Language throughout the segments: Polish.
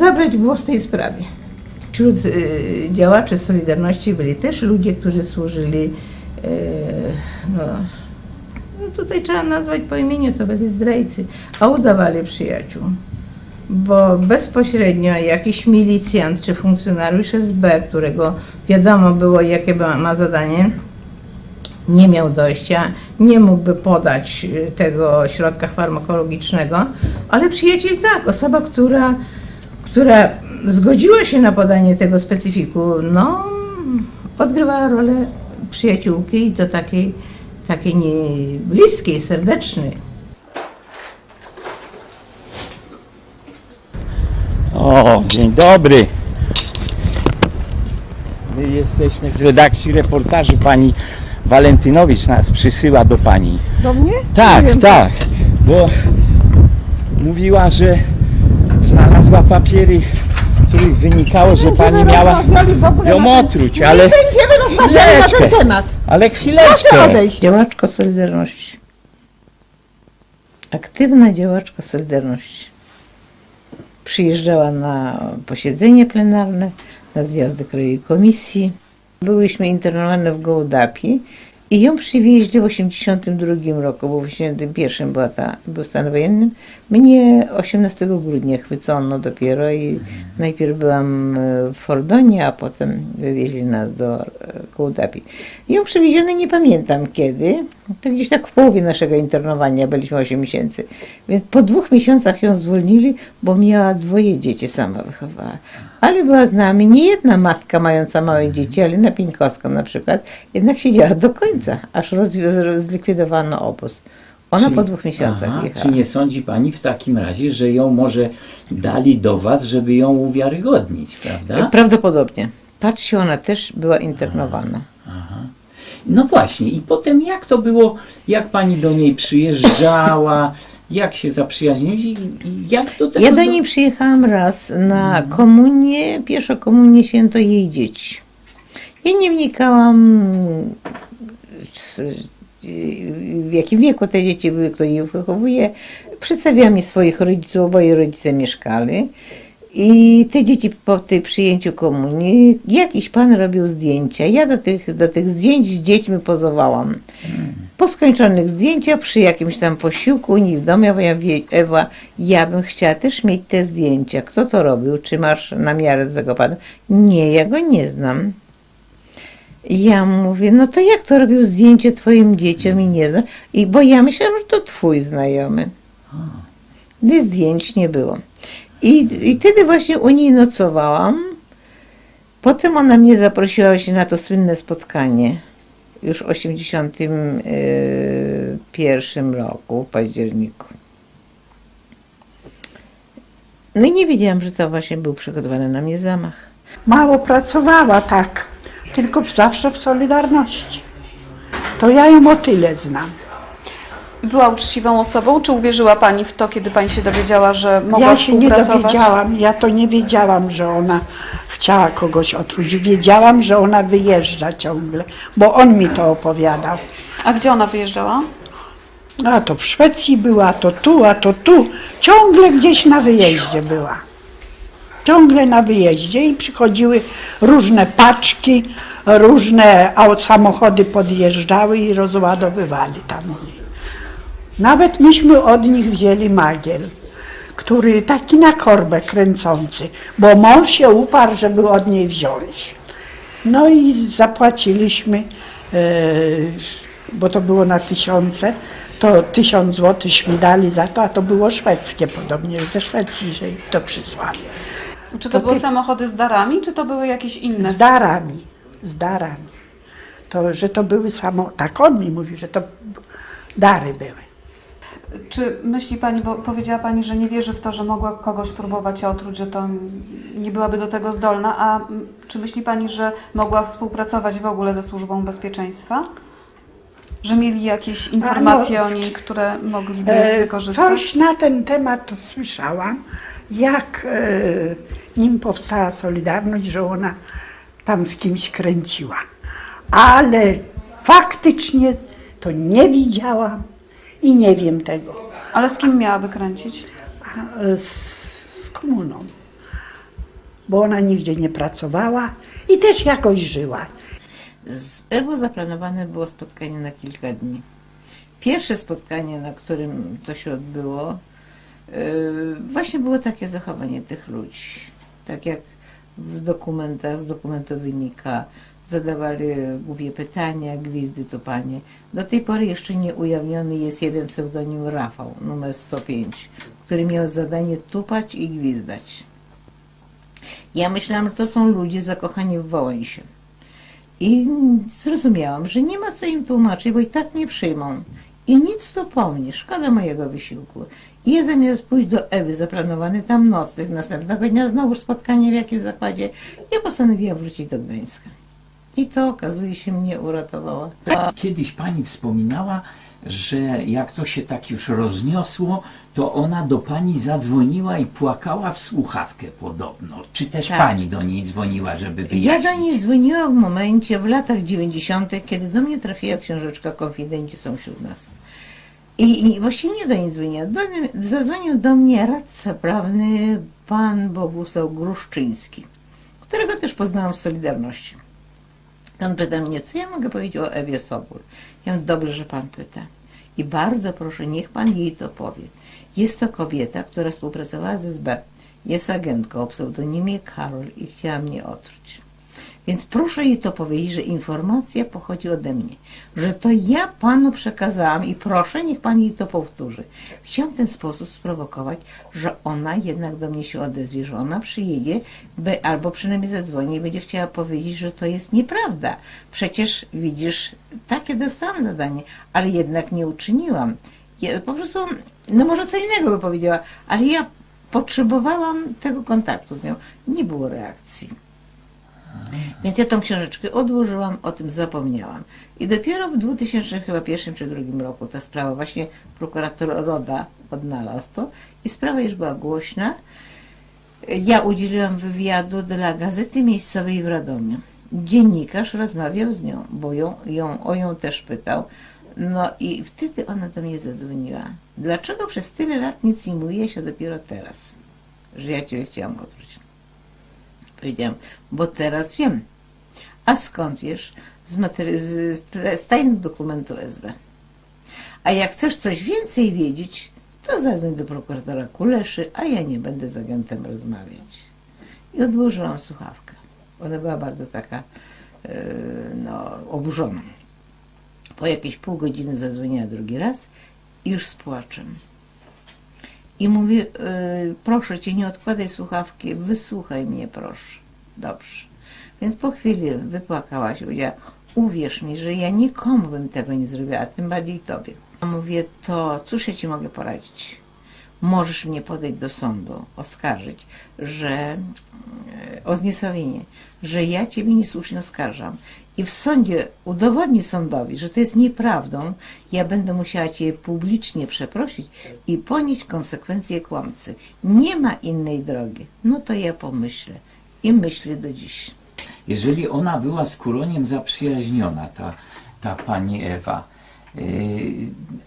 zabrać głos w tej sprawie. Wśród y, działaczy Solidarności byli też ludzie, którzy służyli, y, no, no tutaj trzeba nazwać po imieniu, to byli zdrajcy, a udawali przyjaciół. Bo bezpośrednio jakiś milicjant czy funkcjonariusz SB, którego wiadomo było, jakie ma- zadanie, nie miał dojścia, nie mógłby podać y, tego środka farmakologicznego, ale przyjaciel tak, osoba, która, która zgodziła się na podanie tego specyfiku, no, odgrywała rolę przyjaciółki i to takiej, takiej nie bliskiej, serdecznej. O, dzień dobry. My jesteśmy z redakcji reportażu. Pani Walentynowicz nas przysyła do pani. Do mnie? Tak, tak. Bo mówiła, że znalazła papiery, z których wynikało, że pani miała w ją otruć, Nie ale będziemy rozmawiali na ten temat. ale Proszę chwileczkę. odejść. Działaczka Solidarności. Aktywna działaczka Solidarności. Przyjeżdżała na posiedzenie plenarne, na zjazdy krajowej komisji. Byłyśmy internowane w Gołdapi i ją przywieźli w 82 roku, bo w 81 była ta, był stan wojenny. Mnie 18 grudnia chwycono dopiero i najpierw byłam e, w Fordonie, a potem wywieźli nas do e, Gołdapi. Ją przywieziono nie pamiętam kiedy, to gdzieś tak w połowie naszego internowania, byliśmy 8 miesięcy. Więc po dwóch miesiącach ją zwolnili, bo miała dwoje dzieci, sama wychowała. Ale była z nami nie jedna matka mająca małe dzieci, ale na Pieńkowską na przykład, jednak siedziała do końca, aż zlikwidowano obóz. Ona Czy- po dwóch miesiącach Aha, jechała. Czy nie sądzi Pani w takim razie, że ją może dali do Was, żeby ją uwiarygodnić, prawda? Prawdopodobnie. Patrzcie, ona też była internowana. No właśnie, i potem jak to było, jak Pani do niej przyjeżdżała, jak się zaprzyjaźniłeś i, i jak do tego... Ja do niej przyjechałam raz na komunię, pierwszą komunię święto jej dzieci. Ja nie wnikałam z- w jakim wieku te dzieci były, kto je wychowuje. Przedstawiała mi swoich rodziców, oboje rodzice mieszkali. I te dzieci po tym przyjęciu komunii, jakiś pan robił zdjęcia. Ja do tych, do tych zdjęć z dziećmi pozowałam. Po skończonych zdjęciach, przy jakimś tam posiłku nich w domu, ja mówię, Ewa, ja bym chciała też mieć te zdjęcia. Kto to robił? Czy masz na miarę tego pana? Nie, ja go nie znam. Ja mówię, no to jak to robił zdjęcie twoim dzieciom i nie znam? I bo ja myślałam, że to twój znajomy. Gdy zdjęć nie było. I, I wtedy właśnie u niej nocowałam. Potem ona mnie zaprosiła się na to słynne spotkanie już w 1981 roku, w październiku. No i nie wiedziałam, że to właśnie był przygotowany na mnie zamach. Mało pracowała tak, tylko zawsze w Solidarności. To ja ją o tyle znam. Była uczciwą osobą, czy uwierzyła Pani w to, kiedy Pani się dowiedziała, że mogła Ja się nie współpracować? dowiedziałam, ja to nie wiedziałam, że ona chciała kogoś otruć. Wiedziałam, że ona wyjeżdża ciągle, bo on mi to opowiadał. A gdzie ona wyjeżdżała? A to w Szwecji była, a to tu, a to tu. Ciągle gdzieś na wyjeździe była. Ciągle na wyjeździe i przychodziły różne paczki, różne samochody podjeżdżały i rozładowywali tam u niej. Nawet myśmy od nich wzięli magiel, który taki na korbę kręcący, bo mąż się uparł, żeby od niej wziąć. No i zapłaciliśmy, e, bo to było na tysiące, to tysiąc złotych mi dali za to, a to było szwedzkie podobnie, ze Szwecji, że ich to przysłali. Czy to, To były ty- samochody z darami, czy to były jakieś inne? Z darami, z darami. To, że to były samo, tak on mi mówi, że to dary były. Czy myśli Pani, bo powiedziała Pani, że nie wierzy w to, że mogła kogoś próbować otruć, że to nie byłaby do tego zdolna, a czy myśli Pani, że mogła współpracować w ogóle ze Służbą Bezpieczeństwa? Że mieli jakieś informacje no, o niej, które mogliby E, wykorzystać? Coś na ten temat słyszałam, jak e, nim powstała Solidarność, że ona tam z kimś kręciła. Ale faktycznie to nie widziałam i nie wiem tego. Ale z kim miałaby kręcić? A, e, z, z komuną. Bo ona nigdzie nie pracowała i też jakoś żyła. Z Ewą zaplanowane było spotkanie na kilka dni. Pierwsze spotkanie, na którym to się odbyło, yy, właśnie było takie zachowanie tych ludzi. Tak jak w dokumentach, z dokumentu wynika, zadawali głupie pytania, gwizdy tupanie. Do tej pory jeszcze nie ujawniony jest jeden pseudonim Rafał, numer 105, który miał zadanie tupać i gwizdać. Ja myślałam, że to są ludzie zakochani w Wałęsie. I zrozumiałam, że nie ma co im tłumaczyć, bo i tak nie przyjmą. I nic tu po mnie, szkoda mojego wysiłku. I ja zamiast pójść do Ewy, zaplanowany tam nocnych, następnego dnia znowu spotkanie w jakimś zakładzie, ja postanowiłam wrócić do Gdańska. I to okazuje się mnie uratowało. Kiedyś pani wspominała, że jak to się tak już rozniosło, to ona do pani zadzwoniła i płakała w słuchawkę podobno. Czy też Tak. pani do niej dzwoniła, żeby Ja wyjaśnić? do niej dzwoniłam w momencie, w latach 90., kiedy do mnie trafiła książeczka Konfidenci są wśród nas. I, I właściwie nie do niej dzwoniła. Do, zadzwonił do mnie radca prawny pan Bogusław Gruszczyński, którego też poznałam w Solidarności. On pyta mnie, co ja mogę powiedzieć o Ewie Sobór. Ja mówię, dobrze, że pan pyta. I bardzo proszę, niech pan jej to powie. Jest to kobieta, która współpracowała z SB. Jest agentką o pseudonimie Karol i chciała mnie otruć. Więc proszę jej to powiedzieć, że informacja pochodzi ode mnie, że to ja panu przekazałam i proszę, niech pan jej to powtórzy. Chciałam w ten sposób sprowokować, że ona jednak do mnie się odezwie, że ona przyjedzie, by, albo przynajmniej zadzwoni i będzie chciała powiedzieć, że to jest nieprawda. Przecież widzisz, takie dostałam zadanie, ale jednak nie uczyniłam. Ja po prostu, no może co innego by powiedziała, ale ja potrzebowałam tego kontaktu z nią. Nie było reakcji. Więc ja tą książeczkę odłożyłam, o tym zapomniałam. I dopiero w 2001 czy drugim roku ta sprawa, właśnie prokurator Roda odnalazł to i sprawa już była głośna. Ja udzieliłam wywiadu dla gazety miejscowej w Radomiu. Dziennikarz rozmawiał z nią, bo ją, ją, o ją też pytał. No i wtedy ona do mnie zadzwoniła. Dlaczego przez tyle lat nic nie mówiła się dopiero teraz, że ja Cię chciałam otruć? Powiedziałam, bo teraz wiem. A skąd wiesz? Z, materi- z, z, tajnych dokumentu SB. A jak chcesz coś więcej wiedzieć, to zadzwoń do prokuratora Kuleszy, a ja nie będę z agentem rozmawiać. I odłożyłam słuchawkę. Ona była bardzo taka, yy, no, oburzona. Po jakieś pół godziny zadzwoniła drugi raz i już z płaczem. I mówię, yy, proszę cię, nie odkładaj słuchawki, wysłuchaj mnie, proszę. Dobrze. Więc po chwili wypłakała się, powiedziała, uwierz mi, że ja nikomu bym tego nie zrobiła, tym bardziej tobie. A mówię, to cóż ja ci mogę poradzić? Możesz mnie podejść do sądu, oskarżyć, że e, o zniesławienie, że ja ciebie niesłusznie oskarżam. I w sądzie udowodni sądowi, że to jest nieprawdą, ja będę musiała cię publicznie przeprosić i ponieść konsekwencje kłamcy. Nie ma innej drogi. No to ja pomyślę. I myślę do dziś. Jeżeli ona była z Kuroniem zaprzyjaźniona, ta, ta pani Ewa, yy,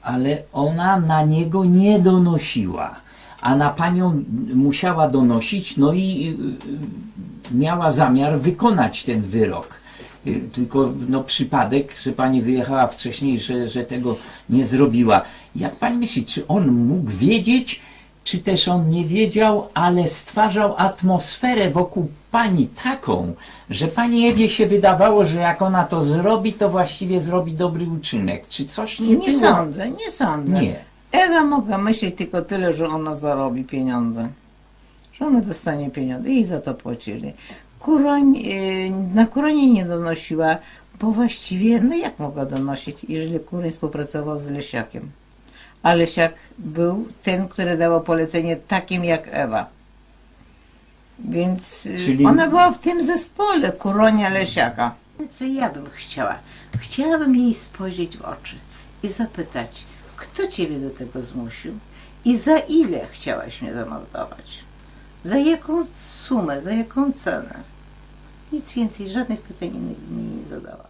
ale ona na niego nie donosiła, a na panią musiała donosić, no i yy, miała zamiar wykonać ten wyrok. Yy, Tylko no, przypadek, że pani wyjechała wcześniej, że, że tego nie zrobiła. Jak pani myśli, czy on mógł wiedzieć, czy też on nie wiedział, ale stwarzał atmosferę wokół pani taką, że pani Ewie się wydawało, że jak ona to zrobi, to właściwie zrobi dobry uczynek. Czy coś nie, Nie było? sądzę, nie sądzę. Nie. Ewa mogła myśleć tylko tyle, że ona zarobi pieniądze. Że ona dostanie pieniądze i za to płacili. Kuroń, yy, na Kuronie nie donosiła, bo właściwie, no jak mogła donosić, jeżeli Kuroń współpracował z Lesiakiem? A Lesiak był ten, który dawał polecenie takim jak Ewa. Więc yy, Czyli- ona była w tym zespole Kuronia Lesiaka. Co ja bym chciała? Chciałabym jej spojrzeć w oczy i zapytać, kto ciebie do tego zmusił i za ile chciałaś mnie zamordować? Za jaką sumę, za jaką cenę? Nic więcej, żadnych pytań innych mi nie zadała.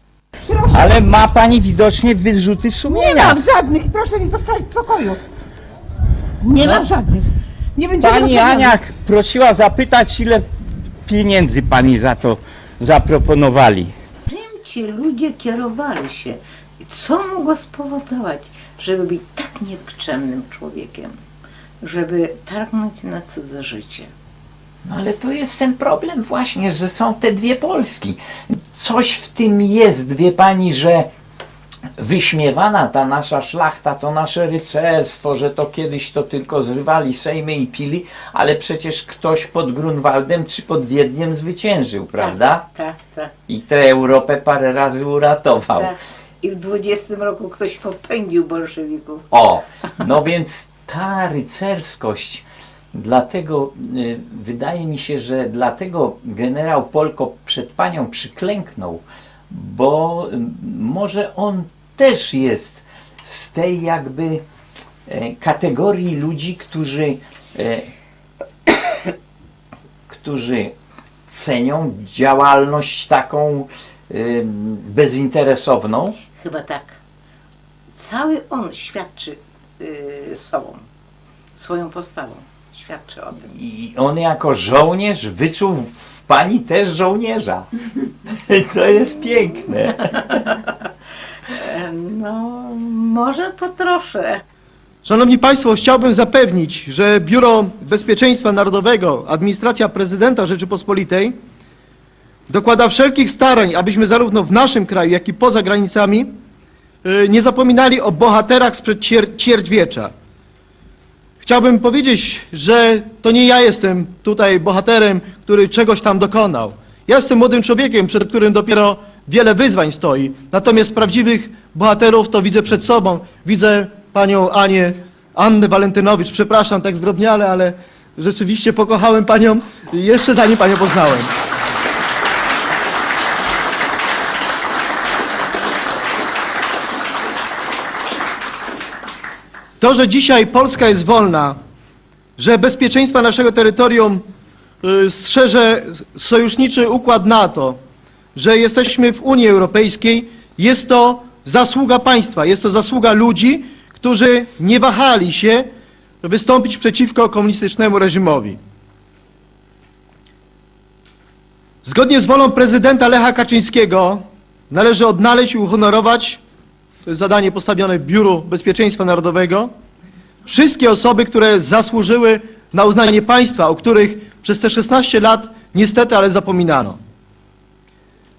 Proszę, Ale ma pani widocznie wyrzuty nie sumienia. mam żadnych, proszę mi zostawić w spokoju. Nie mam żadnych. Nie będziemy Pani oceniali. Ania prosiła zapytać, ile pieniędzy pani za to zaproponowali. Czym ci ludzie kierowali się? I co mogło spowodować, żeby być tak nikczemnym człowiekiem? Żeby targnąć na cudze życie. No ale to jest ten problem właśnie, że są te dwie Polski. Coś w tym jest, wie pani, że wyśmiewana ta nasza szlachta, to nasze rycerstwo, że to kiedyś to tylko zrywali sejmy i pili, ale przecież ktoś pod Grunwaldem czy pod Wiedniem zwyciężył, prawda? Tak, tak, tak. I tę Europę parę razy uratował. tak. I w 20 roku ktoś popędził bolszewików. O, no więc ta rycerskość, dlatego y, wydaje mi się, że dlatego generał Polko przed panią przyklęknął, bo y, może on też jest z tej jakby e, kategorii ludzi, którzy, e, którzy cenią działalność taką y, bezinteresowną. Chyba tak. Cały on świadczy sobą, swoją postawą. Świadczy o tym. I on jako żołnierz wyczuł w pani też żołnierza. To jest piękne. E, No, może po trosze. Szanowni Państwo, chciałbym zapewnić, że Biuro Bezpieczeństwa Narodowego, Administracja Prezydenta Rzeczypospolitej dokłada wszelkich starań, abyśmy zarówno w naszym kraju, jak i poza granicami y, nie zapominali o bohaterach sprzed ćwier- ćwierćwiecza. Chciałbym powiedzieć, że to nie ja jestem tutaj bohaterem, który czegoś tam dokonał. Ja jestem młodym człowiekiem, przed którym dopiero wiele wyzwań stoi. Natomiast prawdziwych bohaterów to widzę przed sobą. Widzę panią Anię, Annę Walentynowicz. Przepraszam tak zdrobniale, ale rzeczywiście pokochałem panią jeszcze zanim panią poznałem. To, że dzisiaj Polska jest wolna, że bezpieczeństwa naszego terytorium y, strzeże sojuszniczy układ NATO, że jesteśmy w Unii Europejskiej, jest to zasługa państwa, jest to zasługa ludzi, którzy nie wahali się wystąpić przeciwko komunistycznemu reżimowi. Zgodnie z wolą prezydenta Lecha Kaczyńskiego należy odnaleźć i uhonorować, to jest zadanie postawione Biuru Bezpieczeństwa Narodowego, wszystkie osoby, które zasłużyły na uznanie państwa, o których przez te 16 lat niestety, ale zapominano.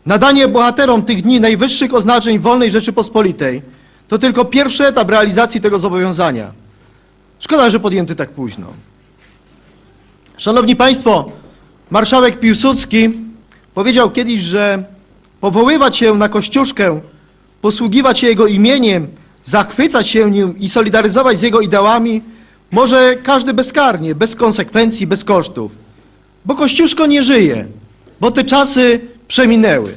Nadanie bohaterom tych dni najwyższych oznaczeń wolnej Rzeczypospolitej to tylko pierwszy etap realizacji tego zobowiązania. Szkoda, że podjęty tak późno. Szanowni Państwo, marszałek Piłsudski powiedział kiedyś, że powoływać się na Kościuszkę, posługiwać się jego imieniem, zachwycać się nim i solidaryzować z jego ideałami może każdy bezkarnie, bez konsekwencji, bez kosztów. Bo Kościuszko nie żyje, bo te czasy przeminęły.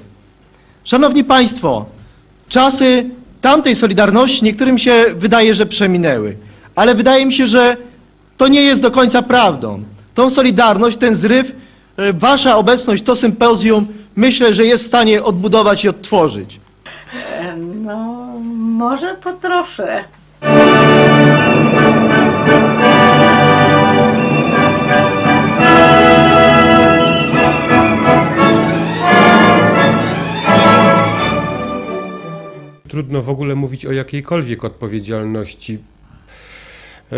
Szanowni Państwo, czasy tamtej Solidarności niektórym się wydaje, że przeminęły, ale wydaje mi się, że to nie jest do końca prawdą. Tą Solidarność, ten zryw, e, Wasza obecność, to sympozjum, myślę, że jest w stanie odbudować i odtworzyć. No, może po trosze. Trudno w ogóle mówić o jakiejkolwiek odpowiedzialności e,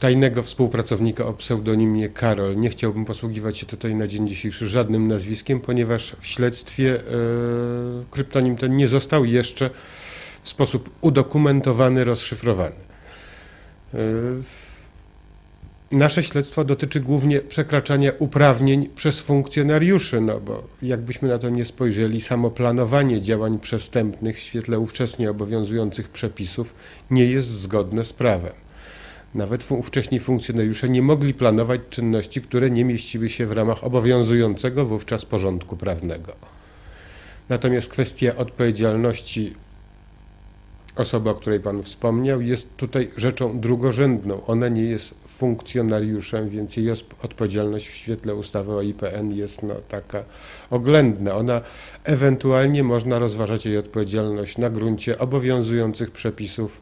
tajnego współpracownika o pseudonimie Karol. Nie chciałbym posługiwać się tutaj na dzień dzisiejszy żadnym nazwiskiem, ponieważ w śledztwie e, kryptonim ten nie został jeszcze w sposób udokumentowany, rozszyfrowany. E, Nasze śledztwo dotyczy głównie przekraczania uprawnień przez funkcjonariuszy, no bo jakbyśmy na to nie spojrzeli, samo planowanie działań przestępnych w świetle ówcześnie obowiązujących przepisów nie jest zgodne z prawem. Nawet ówcześni funkcjonariusze nie mogli planować czynności, które nie mieściły się w ramach obowiązującego wówczas porządku prawnego. Natomiast kwestia odpowiedzialności osoba, o której Pan wspomniał, jest tutaj rzeczą drugorzędną. Ona nie jest funkcjonariuszem, więc jej odpowiedzialność w świetle ustawy o IPN jest no, taka oględna. Ona ewentualnie można rozważać jej odpowiedzialność na gruncie obowiązujących przepisów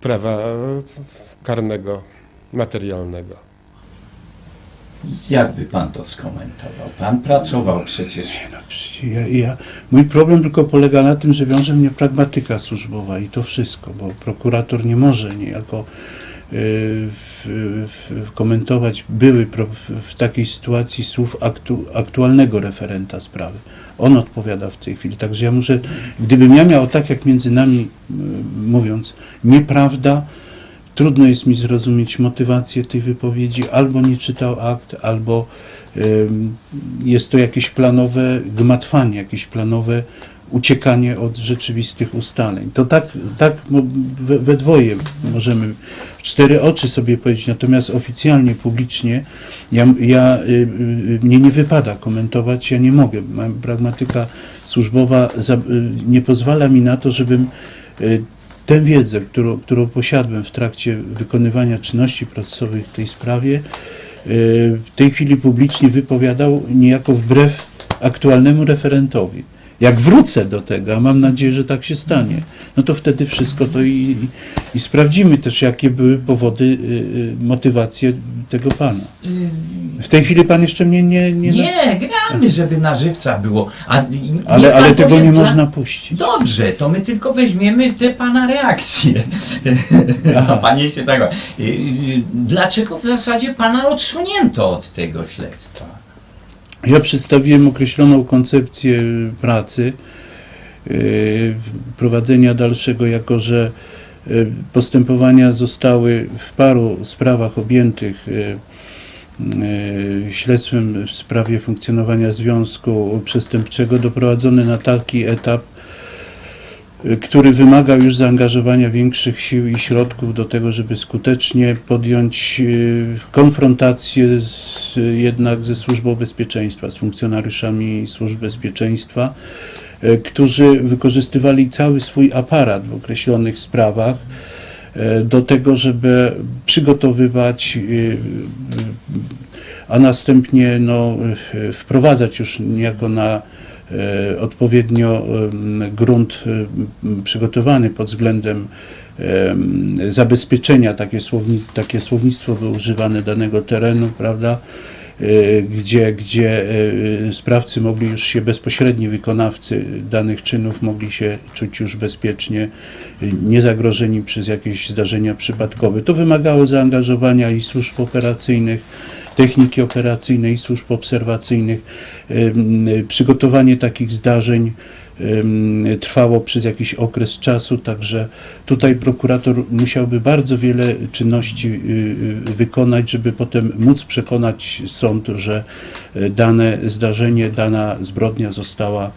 prawa e, karnego materialnego. Jakby pan to skomentował? Pan pracował przecież. No, przecież ja, ja, mój problem tylko polega na tym, że wiąże mnie pragmatyka służbowa i to wszystko, bo prokurator nie może niejako komentować były w takiej sytuacji słów aktu, aktualnego referenta sprawy. On odpowiada w tej chwili. Także ja muszę, gdybym ja miał tak jak między nami y, mówiąc, nieprawda, trudno jest mi zrozumieć motywację tej wypowiedzi, albo nie czytał akt, albo jest to jakieś planowe gmatwanie, jakieś planowe uciekanie od rzeczywistych ustaleń. To tak, tak we, we dwoje możemy cztery oczy sobie powiedzieć, natomiast oficjalnie, publicznie ja, ja, y, y, mnie nie wypada komentować, ja nie mogę. Pragmatyka służbowa y, nie pozwala mi na to, żebym tę wiedzę, którą, którą posiadłem w trakcie wykonywania czynności procesowych w tej sprawie, w tej chwili publicznie wypowiadał niejako wbrew aktualnemu referentowi. Jak wrócę do tego, a mam nadzieję, że tak się stanie, no to wtedy wszystko to i, i, sprawdzimy też, jakie były powody, y, y, motywacje tego pana. W tej chwili pan jeszcze mnie nie... nie, Nie, gramy, żeby na żywca było. A, i- ale pan ale tego powie, nie można puścić. Dobrze, to my tylko weźmiemy te pana reakcje. A pan jeszcze tak. y, y, Dlaczego w zasadzie pana odsunięto od tego śledztwa? Ja przedstawiłem określoną koncepcję pracy, yy, prowadzenia dalszego, jako że yy, postępowania zostały w paru sprawach objętych yy, śledztwem w sprawie funkcjonowania związku przestępczego doprowadzone na taki etap, który wymagał już zaangażowania większych sił i środków do tego, żeby skutecznie podjąć y, konfrontację z, jednak ze służbą bezpieczeństwa, z funkcjonariuszami służb bezpieczeństwa, y, którzy wykorzystywali cały swój aparat w określonych sprawach y, do tego, żeby przygotowywać, y, y, a następnie no, y, wprowadzać już niejako na odpowiednio em, grunt em, przygotowany pod względem em, zabezpieczenia, takie, takie słownictwo było używane danego terenu, prawda, e, gdzie, gdzie e, sprawcy mogli już się bezpośredni wykonawcy danych czynów mogli się czuć już bezpiecznie, e, niezagrożeni przez jakieś zdarzenia przypadkowe. To wymagało zaangażowania i służb operacyjnych, techniki operacyjnej, służb obserwacyjnych. Przygotowanie takich zdarzeń trwało przez jakiś okres czasu, także tutaj prokurator musiałby bardzo wiele czynności y, y, wykonać, żeby potem móc przekonać sąd, że e, dane zdarzenie, dana zbrodnia została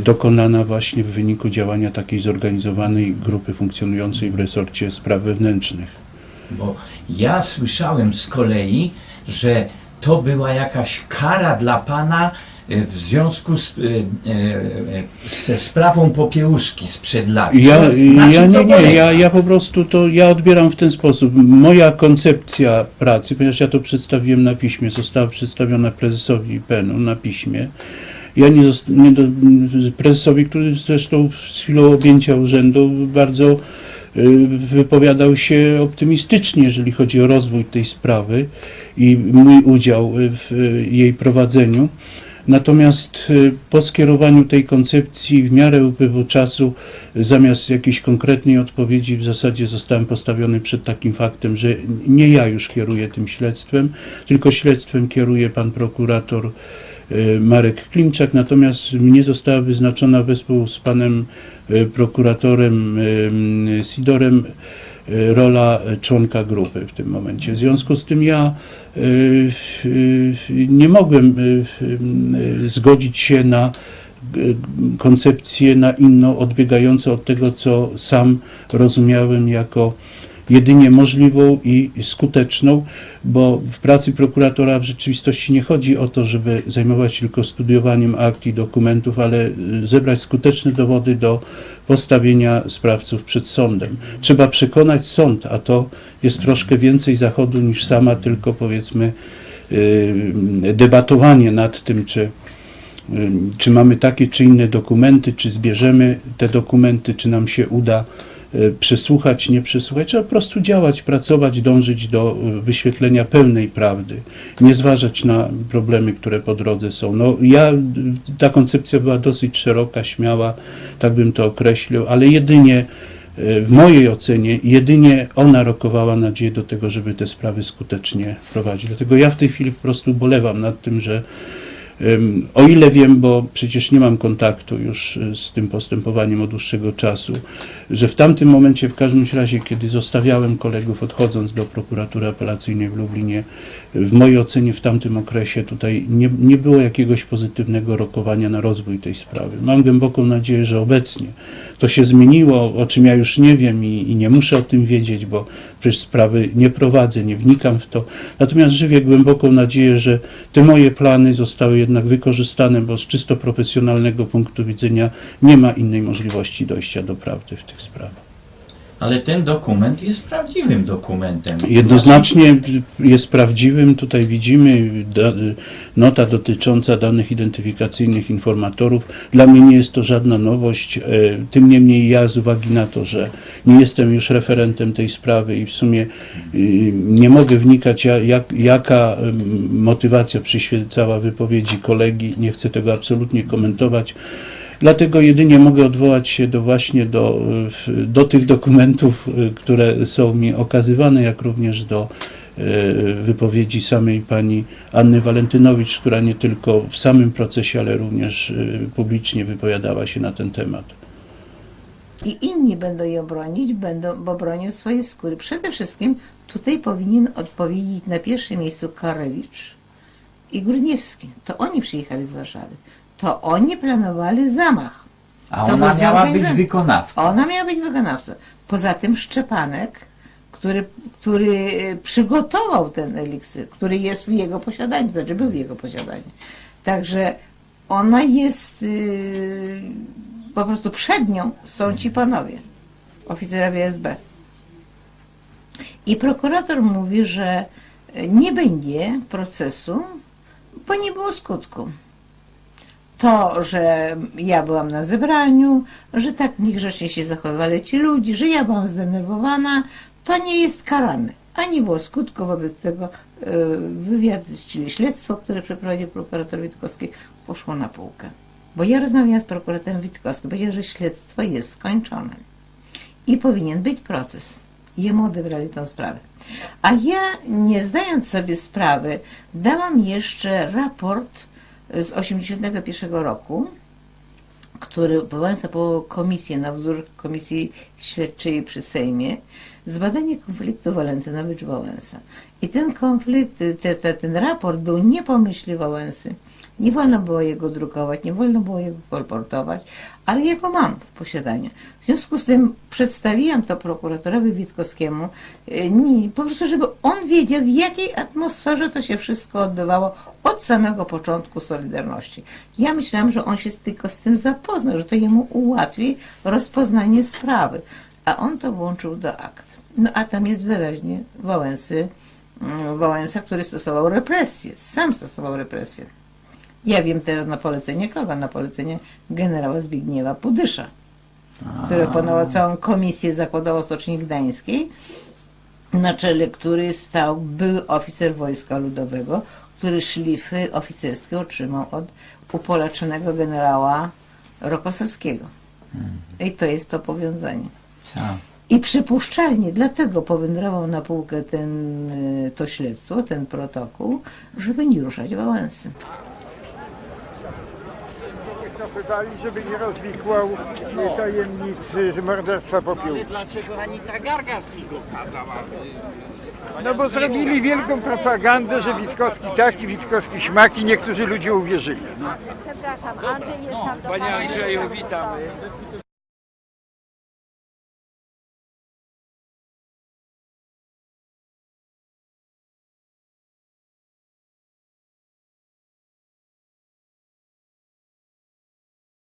dokonana właśnie w wyniku działania takiej zorganizowanej grupy funkcjonującej w resorcie spraw wewnętrznych. Bo ja słyszałem z kolei, że to była jakaś kara dla pana w związku z, e, e, ze sprawą popiełuszki sprzed lat. Ja, ja nie, nie, ja, ja po prostu to ja odbieram w ten sposób. Moja koncepcja pracy, ponieważ ja to przedstawiłem na piśmie, została przedstawiona prezesowi IPN-u na piśmie. Ja nie, nie do, prezesowi, który zresztą z chwilą objęcia urzędu bardzo y, wypowiadał się optymistycznie, jeżeli chodzi o rozwój tej sprawy i mój udział w jej prowadzeniu. Natomiast y, po skierowaniu tej koncepcji w miarę upływu czasu, y, zamiast jakiejś konkretnej odpowiedzi, w zasadzie zostałem postawiony przed takim faktem, że nie ja już kieruję tym śledztwem, tylko śledztwem kieruje pan prokurator y, Marek Klimczak, natomiast mnie została wyznaczona wespół z panem prokuratorem Sidorem rola członka grupy w tym momencie. W związku z tym ja y, y, nie mogłem y, y, zgodzić się na y, koncepcję, na inną, odbiegającą od tego, co sam rozumiałem jako jedynie możliwą i skuteczną, bo w pracy prokuratora w rzeczywistości nie chodzi o to, żeby zajmować się tylko studiowaniem akt i dokumentów, ale y, zebrać skuteczne dowody do postawienia sprawców przed sądem. Trzeba przekonać sąd, a to jest troszkę więcej zachodu niż sama tylko powiedzmy y, debatowanie nad tym, czy, y, czy mamy takie czy inne dokumenty, czy zbierzemy te dokumenty, czy nam się uda y, przesłuchać, nie przesłuchać. Trzeba po prostu działać, pracować, dążyć do y, wyświetlenia pełnej prawdy, nie zważać na problemy, które po drodze są. No, ja, y, ta koncepcja była dosyć szeroka, śmiała, tak bym to określił, ale jedynie w mojej ocenie jedynie ona rokowała nadzieję do tego, żeby te sprawy skutecznie prowadzić. Dlatego ja w tej chwili po prostu bolewam nad tym, że O ile wiem, bo przecież nie mam kontaktu już y, z tym postępowaniem od dłuższego czasu, że w tamtym momencie, w każdym razie, kiedy zostawiałem kolegów odchodząc do prokuratury apelacyjnej w Lublinie, w mojej ocenie w tamtym okresie tutaj nie, nie było jakiegoś pozytywnego rokowania na rozwój tej sprawy. Mam głęboką nadzieję, że obecnie to się zmieniło, o czym ja już nie wiem i, i nie muszę o tym wiedzieć, bo przecież sprawy nie prowadzę, nie wnikam w to. Natomiast żywię głęboką nadzieję, że te moje plany zostały jednak wykorzystane, bo z czysto profesjonalnego punktu widzenia nie ma innej możliwości dojścia do prawdy w tych sprawach. Ale ten dokument jest prawdziwym dokumentem. Jednoznacznie jest prawdziwym. Tutaj widzimy da, nota dotycząca danych identyfikacyjnych informatorów. Dla mnie nie jest to żadna nowość. E, Tym niemniej ja z uwagi na to, że nie jestem już referentem tej sprawy i w sumie y, nie mogę wnikać, ja- jak, jaka motywacja przyświecała wypowiedzi kolegi, nie chcę tego absolutnie komentować. Dlatego jedynie mogę odwołać się do właśnie do, do tych dokumentów, y, które są mi okazywane, jak również do y, wypowiedzi samej pani Anny Walentynowicz, która nie tylko w samym procesie, ale również y, publicznie wypowiadała się na ten temat. I inni będą ją bronić, będą, bo bronią swojej skóry. Przede wszystkim tutaj powinien odpowiedzieć na pierwszym miejscu Karewicz i Górniewski. To oni przyjechali z Warszawy. To oni planowali zamach. A To ona był miała być zorganizowany. wykonawcą. Ona miała być wykonawcą. Poza tym Szczepanek, który, który e, przygotował ten eliksir, który jest w jego posiadaniu, znaczy był w jego posiadaniu. Także ona jest yy, po prostu przed nią są ci panowie, oficerowie SB. I prokurator mówi, że nie będzie procesu, bo nie było skutku to, że ja byłam na zebraniu, że tak niegrzecznie się zachowywali ci ludzie, że ja byłam zdenerwowana, to nie jest karane. A nie było skutku wobec tego e, wywiad, czyli śledztwo, które przeprowadził prokurator Witkowski, poszło na półkę. Bo ja rozmawiałam z prokuratorem Witkowskim, powiedział, że śledztwo jest skończone i powinien być proces. Jemu odebrali tą sprawę. A ja, nie zdając sobie sprawy, dałam jeszcze raport z 81 roku, który Wałęsa powołał komisję na wzór komisji śledczej przy Sejmie, zbadanie konfliktu Walentynowicz-Wałęsa. I ten konflikt, te, te, ten raport był nie po myśli Wałęsy. Nie wolno było jego drukować, nie wolno było jego kolportować, ale ja go mam w posiadaniu. W związku z tym przedstawiłam to prokuratorowi Witkowskiemu, nie- po prostu, żeby on wiedział, w jakiej atmosferze to się wszystko odbywało od samego początku Solidarności. Ja myślałam, że on się tylko z tym zapozna, że to jemu ułatwi rozpoznanie sprawy, a on to włączył do akt. No a tam jest wyraźnie Wałęsy, Wałęsa, który stosował represję, sam stosował represję. Ja wiem teraz na polecenie kogo? Na polecenie generała Zbigniewa Pudysza, który ponował całą komisję zakładał Stoczni Gdańskiej, na czele której stał były oficer Wojska Ludowego, który szlify oficerskie otrzymał od upolaczonego generała Rokosowskiego. I to jest to powiązanie. Tak. I przypuszczalnie dlatego powędrował na półkę ten, y, to śledztwo, ten protokół, żeby nie ruszać Wałęsy. Zapytali, żeby nie rozwikłał no. tajemnicy morderstwa popiół. Dlaczego Anita go kazała? No bo zrobili wielką propagandę, że Witkowski taki, Witkowski śmaki, niektórzy ludzie uwierzyli. Przepraszam, Andrzej jest tam do Panie Andrzeju, witamy.